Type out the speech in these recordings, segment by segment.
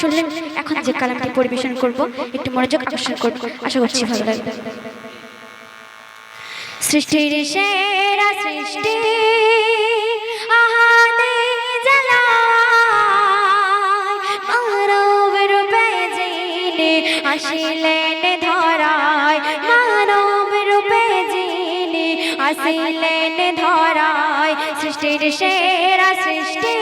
শুনলেন, এখন যে কালামটি পরিবেশন করব, একটু মনোযোগ আকর্ষণ করব আশা করছি ভালো লাগবে। সৃষ্টির সেরা সৃষ্টি যিনি আসিলেন ধরায়, মানব রূপে যিনি আসিলেন ধরায়, সৃষ্টির সেরা সৃষ্টি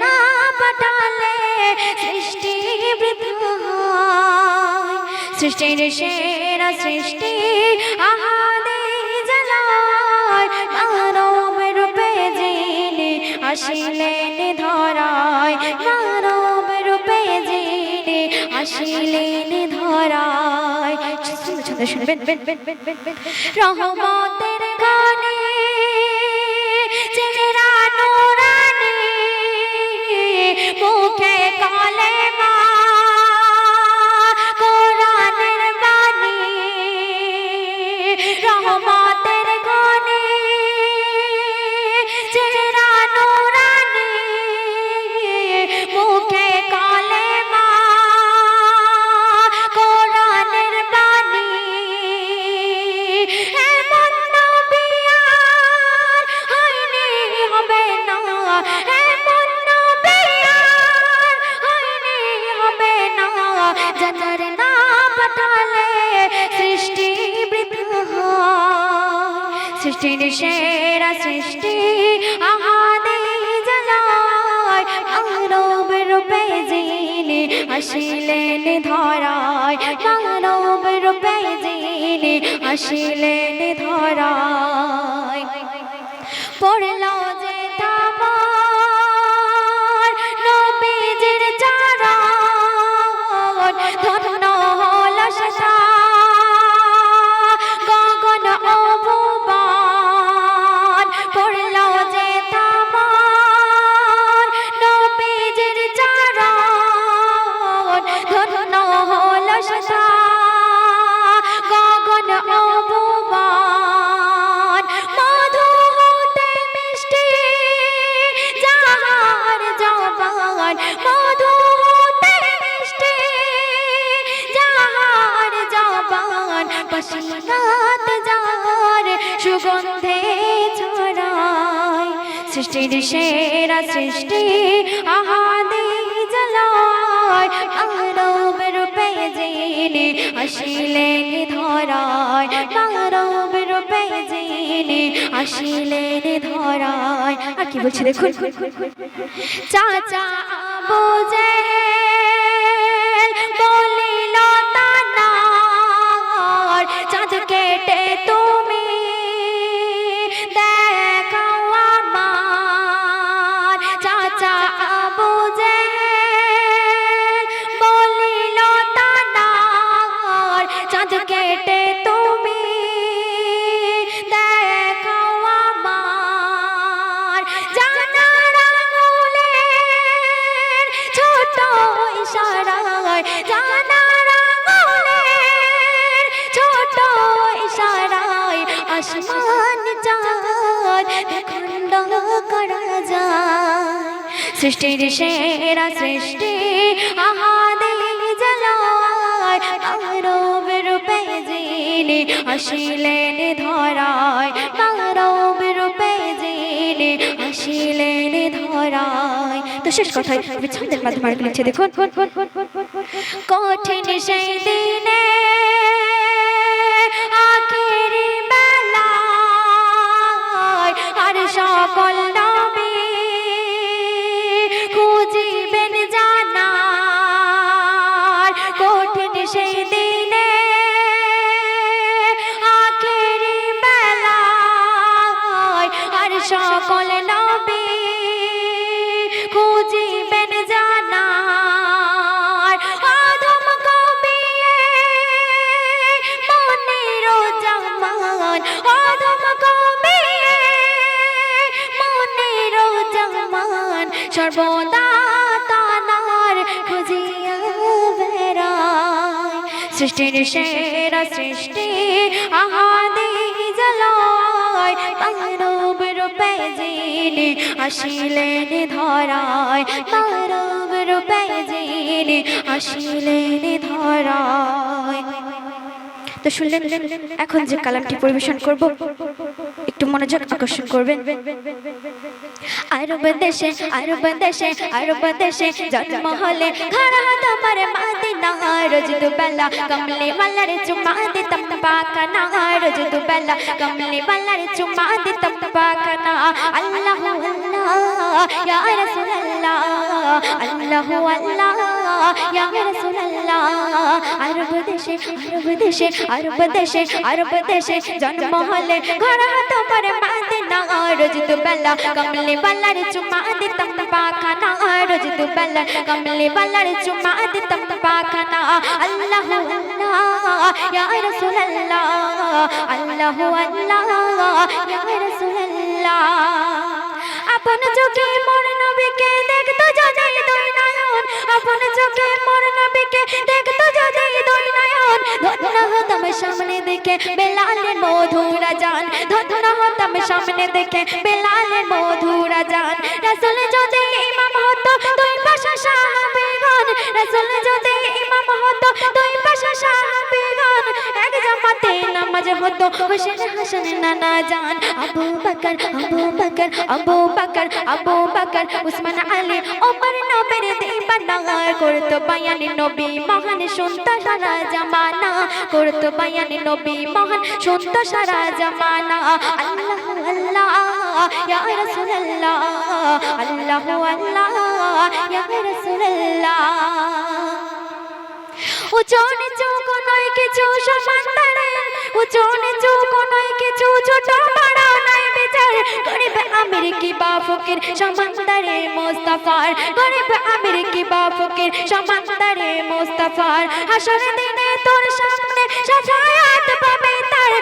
না পাঠালে সৃষ্টি বৃথা হয়। সৃষ্টির সেরা সৃষ্টি আহাদে আসিলেন ধরায় মানব রূপে যিনি আসিলেন ধরায় শুনবেন রহমতের সৃষ্টির সেরা সৃষ্টি আমাদের জানায়। মানব রূপে যিনি আসিলেন ধরায়। মানব রূপে যিনি আসিলেন ধরায়। জবান মধু যাহার জবান পশিনাত যার সুগন্ধে ছড়ায়। সৃষ্টির সেরা সৃষ্টি আহাদে জ্বালায়। মানব রূপে যিনি আসিলেন যিনি আসিলেন ধরায়। আর কি বলছি দেখুন। চাচা জেহেল সৃষ্টির সেরা সৃষ্টি। আহাদে জ্বালায় মানব রূপে যিনি আসিলেন ধরায়, মানব রূপে যিনি আসিলেন ধরায়। তো শেষ কথায় আমি ছন্দের মাধ্যমে লিখছে দেখুন। কঠিন সেই দিনে আদম কবে মনের জমান সর্বদা তানার খুঁজিয়া বেড়ায়। সৃষ্টির সেরা সৃষ্টি আহাদে জলায়, মানব রূপে যিনি আসিলেন ধরায়, মানব রূপে যিনি আসিলেন ধরায়। তো শুনলেন? এখন যে কালামটি পরিবেশন করব, একটু মনোযোগ আকর্ষণ করবেন। আরব দেশে আরব দেশে আরব দেশে জন্ম হলে ঘর তোমার মাদিনা। রোজ দুবেলা কমলে বালার চুমা দিতাম পাকানা। রোজ দুবেলা কমলে বালার চুমা দিতাম আল্লাহ আল্লাহ, ইয়া রাসূলুল্লাহ, আল্লাহ আল্লাহ। ইয়া রাসূলুল্লাহ আরব দেশে আরব দেশে আপন নবীকে দেখতো যদি দুই নয়ন ধন্য হতাম সামনে দেখে বেলালে মধুরা জান। ধন্য হতাম সামনে দেখে বেলালে মধুরা জান। রাসুল যদি হতো হোসেন হাসান নানা জান, আবু বকর আবু বকর আবু বকর আবু বকর, উসমান আলী, ওমর নবীর দিবানা করতো বায়ান নবী মহান শুনতো সারা জামানা করতো বায়ান নবী মহান শুনতো সারা জামানা। আল্লাহ আল্লাহ, ইয়া রাসূলুল্লাহ, আল্লাহ আল্লাহ, ইয়া রাসূলুল্লাহ। উঁচু নিচু নয় কিছু সমান তারে উঁচু নিচু নয়, কিছু ছোট বড় নাই বেচার। গরিব আমির কি বা ফকির সমান তারে মোস্তাফার। গরিব আমির কি বা ফকির সমান তারে মোস্তাফার। হাসর দিনে তোর সামনে সাফায়াত পাবে তার।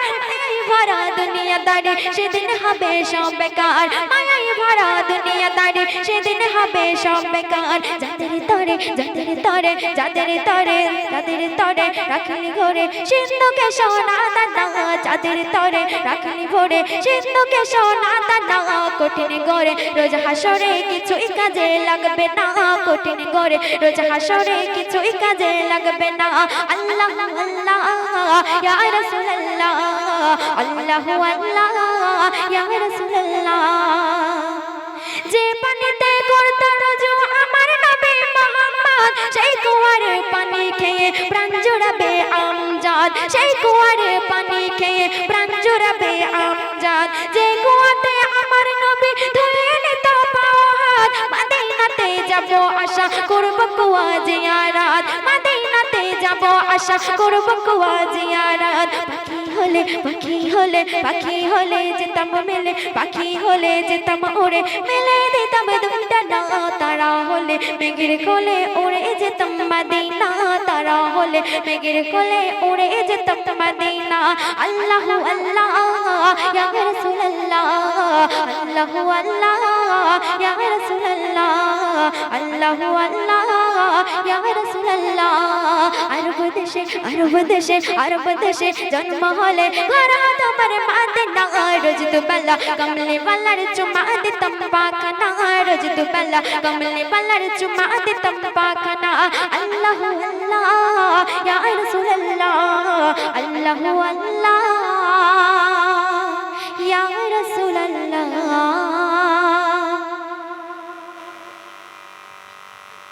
ভরা দুনিয়াদারি সেদিন হবে সব বেকার। মায়াই ভরা দুনিয়াদারি সেদিন হবে সব বেকার। যাদের তরে যাদের তরে যাদের তরে যাদের তরে রাখলি ঘরে সিন্ধুকে সোনা দানা যাদের তরে রাখলি ভরে সিন্ধুকে সোনা দানা কঠিন গড়ে রোজ হাসরে কিছুই কাজে লাগবে না। কঠিন গড়ে রোজ হাসরে কিছুই কাজে লাগবে না। আল্লাহ আল্লাহ, ইয়া রাসূলুল্লাহ। আল্লাহ আল্লাহ, ইয়া রাসূলুল্লাহ। যে পানিতে করতো রজু আমার নবী মোহাম্মদ, সেই কুয়ারে পানি খেয়ে প্রাণ জুড়াবে আমজাদ। সেই কুয়ারে পানি খেয়ে প্রাণ জুড়াবে আমজাদ। যে কুয়াতে আমার নবী ধুয়ে নিত পাও হাত যাব আশা করব কুয়া জিয়ারাত। মাদিনাতে যাব আশা করব কুয়া জিয়ারাত। হলে, পাখি হলে পাখি হলে যেতাম মেলে, পাখি হলে যেতাম ওরে মেলে দিতাম দুইটা না, তারা হলে মেঘের কোলে উড়ে যেতাম মাদিনা, তারা হলে মেঘের কোলে উড়ে যেতাম মাদিনা। আল্লাহ আল্লাহ, ইয়া রাসূলুল্লাহ, আল্লাহ আল্লাহ, ইয়া রাসূলুল্লাহ। আল্লাহ আল্লাহ, ইয়া রাসূলুল্লাহ। আরব দেশে আরব দেশে আরব দেশে জন্ম হলে ঘর তোমার মাদিনা, রোজ দুবেলা কমলে বালার চুমা দিতাম পাখানা, রোজ দুবেলা কমলে বালার চুমা দিতাম পাখানা। আল্লাহ আল্লাহ, ইয়া রাসূলুল্লাহ, আল্লাহ আল্লাহ